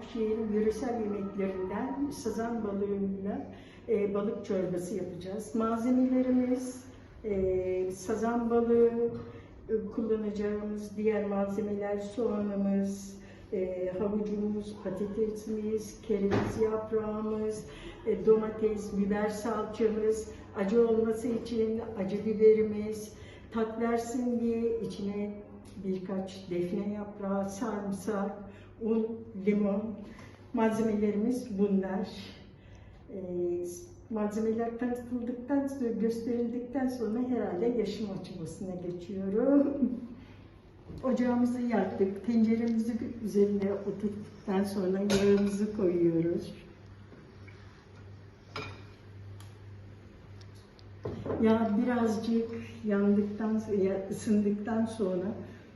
Başakşehir'in yöresel yemeklerinden sazan balığıyla e, balık çorbası yapacağız. Malzemelerimiz e, sazan balığı, e, kullanacağımız diğer malzemeler soğanımız, e, havucumuz, patatesimiz, kereviz yaprağımız, e, domates, biber salçamız, acı olması için acı biberimiz, tat versin diye içine birkaç defne yaprağı, sarımsak, un, limon. Malzemelerimiz bunlar. E, malzemeler tanıtıldıktan sonra, gösterildikten sonra herhalde yaşam aşamasına geçiyorum. Ocağımızı yaktık. Tenceremizi üzerine oturttuktan sonra yağımızı koyuyoruz. Yağ birazcık yandıktan, ya ısındıktan sonra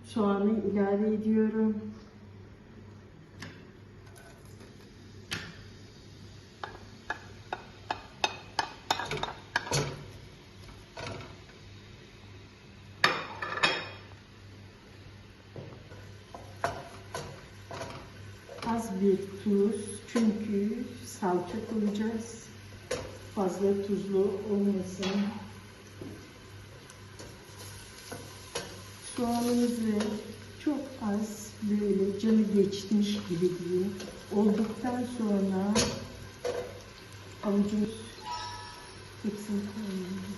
soğanı ilave ediyorum. Az bir tuz çünkü salça koyacağız. Fazla tuzlu olmasın. Soğanımızı çok az böyle canı geçmiş gibi diyeyim. Olduktan sonra avucumuz hepsini koyuyoruz.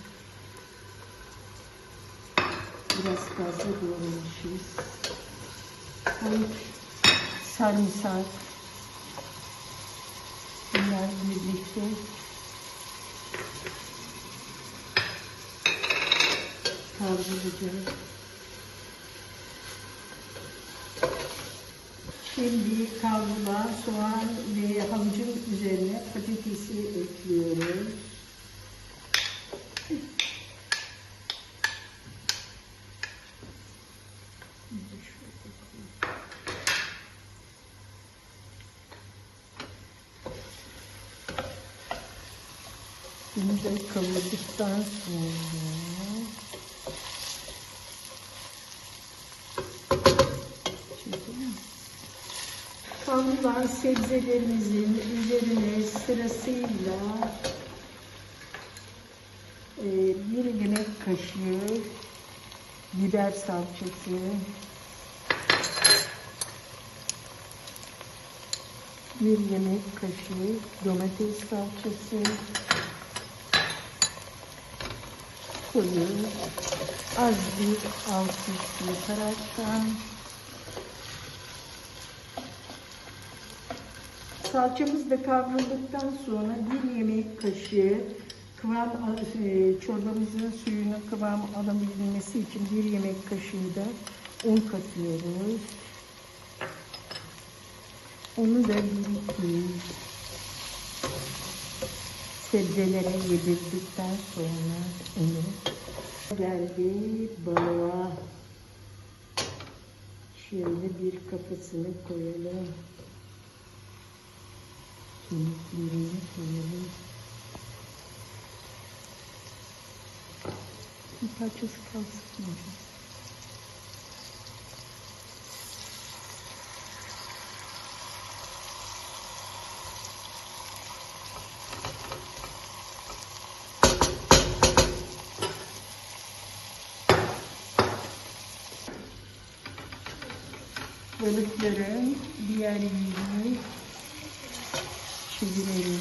Biraz fazla doğramışız. Havuç, sarımsak. Bunlar birlikte kavrulacak. Şimdi kavrulan soğan ve havucun üzerine patatesi ekliyoruz. Bunu da kavurduktan sonra Kavrulan sebzelerimizin üzerine sırasıyla e, bir yemek kaşığı biber salçası, bir yemek kaşığı domates salçası koyuyoruz. Az bir alt üst yıkaraktan Salçamız da kavrulduktan sonra bir yemek kaşığı kıvam e, çorbamızın suyunu kıvam alabilmesi için bir yemek kaşığı da un katıyoruz. Onu da bir sebzelere yedirdikten sonra onu geldi balığa şöyle bir kafasını koyalım. Kemiklerini koyalım. Bir parçası kalsın. orada. Balıkların diğer yerini çevirelim.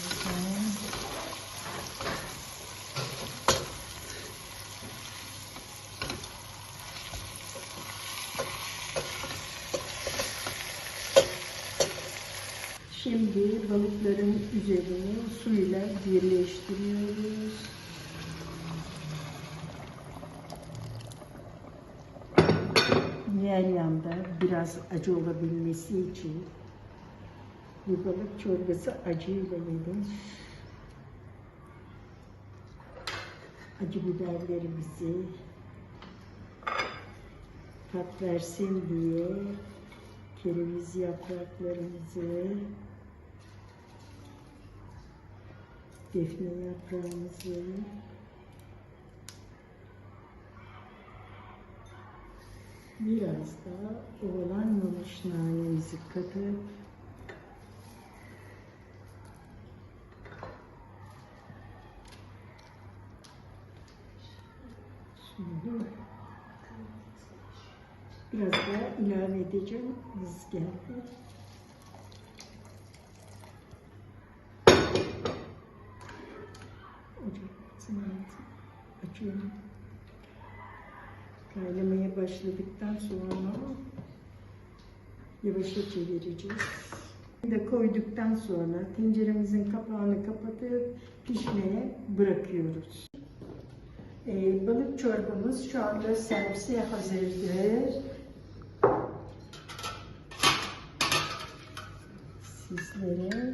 Şimdi balıkların üzerini suyla birleştiriyoruz. Diğer yanda biraz acı olabilmesi için bu balık çorbası acıyla yenir. Acı biberlerimizi tat versin diye kereviz yapraklarımızı defne yaprağımızı biraz da ovalanmamış nanemizi katıp Şimdi biraz daha ilave edeceğim. Altını açıyorum. Kaynamaya başladıktan sonra yavaşça çevireceğiz. de koyduktan sonra tenceremizin kapağını kapatıp pişmeye bırakıyoruz. Ee, balık çorbamız şu anda servise hazırdır. Sizlere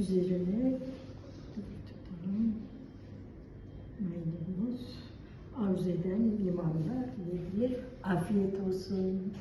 üzerine tutalım. Maydanoz arzu eden limonla yiyebilir. Afiyet olsun.